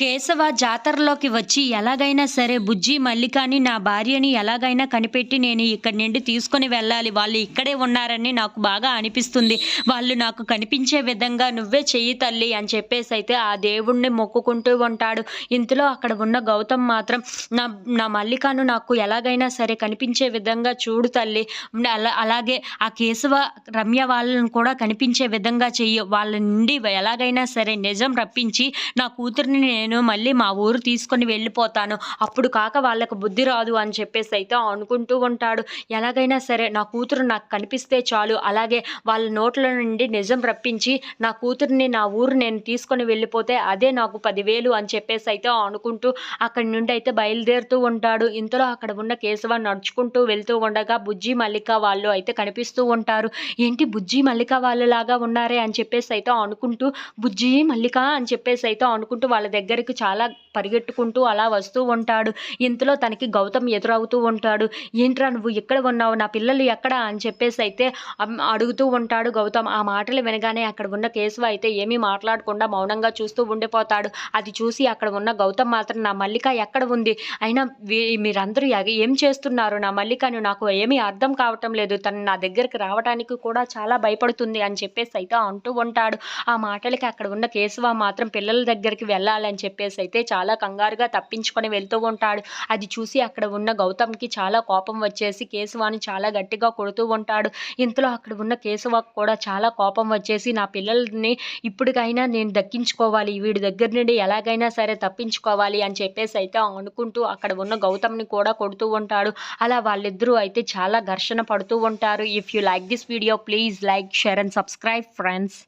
కేశవ జాతరలోకి వచ్చి ఎలాగైనా సరే బుజ్జి మల్లికాని నా భార్యని ఎలాగైనా కనిపెట్టి నేను ఇక్కడి నుండి తీసుకొని వెళ్ళాలి. వాళ్ళు ఇక్కడే ఉన్నారని నాకు బాగా అనిపిస్తుంది. వాళ్ళు నాకు కనిపించే విధంగా నువ్వే చెయ్యి తల్లి అని చెప్పేసి అయితే ఆ దేవుణ్ణి మొక్కుకుంటూ ఉంటాడు. ఇంతలో అక్కడ ఉన్న గౌతమ్ మాత్రం నా నా మల్లికాను నాకు ఎలాగైనా సరే కనిపించే విధంగా చూడు తల్లి. అలా అలాగే ఆ కేశవ రమ్య వాళ్ళను కూడా కనిపించే విధంగా చెయ్యి. వాళ్ళ నుండి ఎలాగైనా సరే నిజం రప్పించి నా కూతురిని నేను నేను మళ్ళీ మా ఊరు తీసుకొని వెళ్ళిపోతాను. అప్పుడు కాక వాళ్ళకు బుద్ధి రాదు అని చెప్పేసి అయితే అనుకుంటూ ఉంటాడు. ఎలాగైనా సరే నా కూతురు నాకు కనిపిస్తే చాలు. అలాగే వాళ్ళ నోట్ల నుండి నిజం రప్పించి నా కూతుర్ని నా ఊరు నేను తీసుకొని వెళ్ళిపోతే అదే నాకు పదివేలు అని చెప్పేసి అయితే అనుకుంటూ అక్కడి నుండి అయితే బయలుదేరుతూ ఉంటాడు. ఇంతలో అక్కడ ఉన్న కేశవ నడుచుకుంటూ వెళ్తూ ఉండగా బుజ్జి మల్లిక వాళ్ళు అయితే కనిపిస్తూ ఉంటారు. ఏంటి బుజ్జి మల్లిక వాళ్ళలాగా ఉన్నారే? అని చెప్పేసి అయితే అనుకుంటూ బుజ్జి మల్లిక అని చెప్పేసి అయితే అనుకుంటూ వాళ్ళ దగ్గర దగ్గరికి చాలా పరిగెట్టుకుంటూ అలా వస్తూ ఉంటాడు. ఇంతలో తనకి గౌతమ్ ఎదురవుతూ ఉంటాడు. ఏంట్రా నువ్వు ఎక్కడ ఉన్నావు? నా పిల్లలు ఎక్కడ? అని చెప్పేసి అయితే అడుగుతూ ఉంటాడు గౌతమ్. ఆ మాటలు వినగానే అక్కడ ఉన్న కేశవ అయితే ఏమీ మాట్లాడకుండా మౌనంగా చూస్తూ ఉండిపోతాడు. అది చూసి అక్కడ ఉన్న గౌతమ్ మాత్రం నా మల్లిక ఎక్కడ ఉంది? అయినా మీరందరూ ఏం చేస్తున్నారు? నా మల్లికను నాకు ఏమీ అర్థం కావటం లేదు. తను నా దగ్గరికి రావడానికి కూడా చాలా భయపడుతుంది అని చెప్పేసి అయితే అంటూ ఉంటాడు. ఆ మాటలకి అక్కడ ఉన్న కేశవ మాత్రం పిల్లల దగ్గరికి వెళ్ళాలని చెప్పి చెప్పేసి అయితే చాలా కంగారుగా తప్పించుకొని వెళ్తూ ఉంటాడు. అది చూసి అక్కడ ఉన్న గౌతమ్కి చాలా కోపం వచ్చేసి కేశవాని చాలా గట్టిగా కొడుతూ ఉంటాడు. ఇంతలో అక్కడ ఉన్న కేశవకు కూడా చాలా కోపం వచ్చేసి నా పిల్లల్ని ఇప్పటికైనా నేను దక్కించుకోవాలి. వీడి దగ్గర నుండి ఎలాగైనా సరే తప్పించుకోవాలి అని చెప్పేసి అయితే అనుకుంటూ అక్కడ ఉన్న గౌతమ్ని కూడా కొడుతూ ఉంటాడు. అలా వాళ్ళిద్దరూ అయితే చాలా ఘర్షణ పడుతూ ఉంటారు. If you like this video please like share and subscribe friends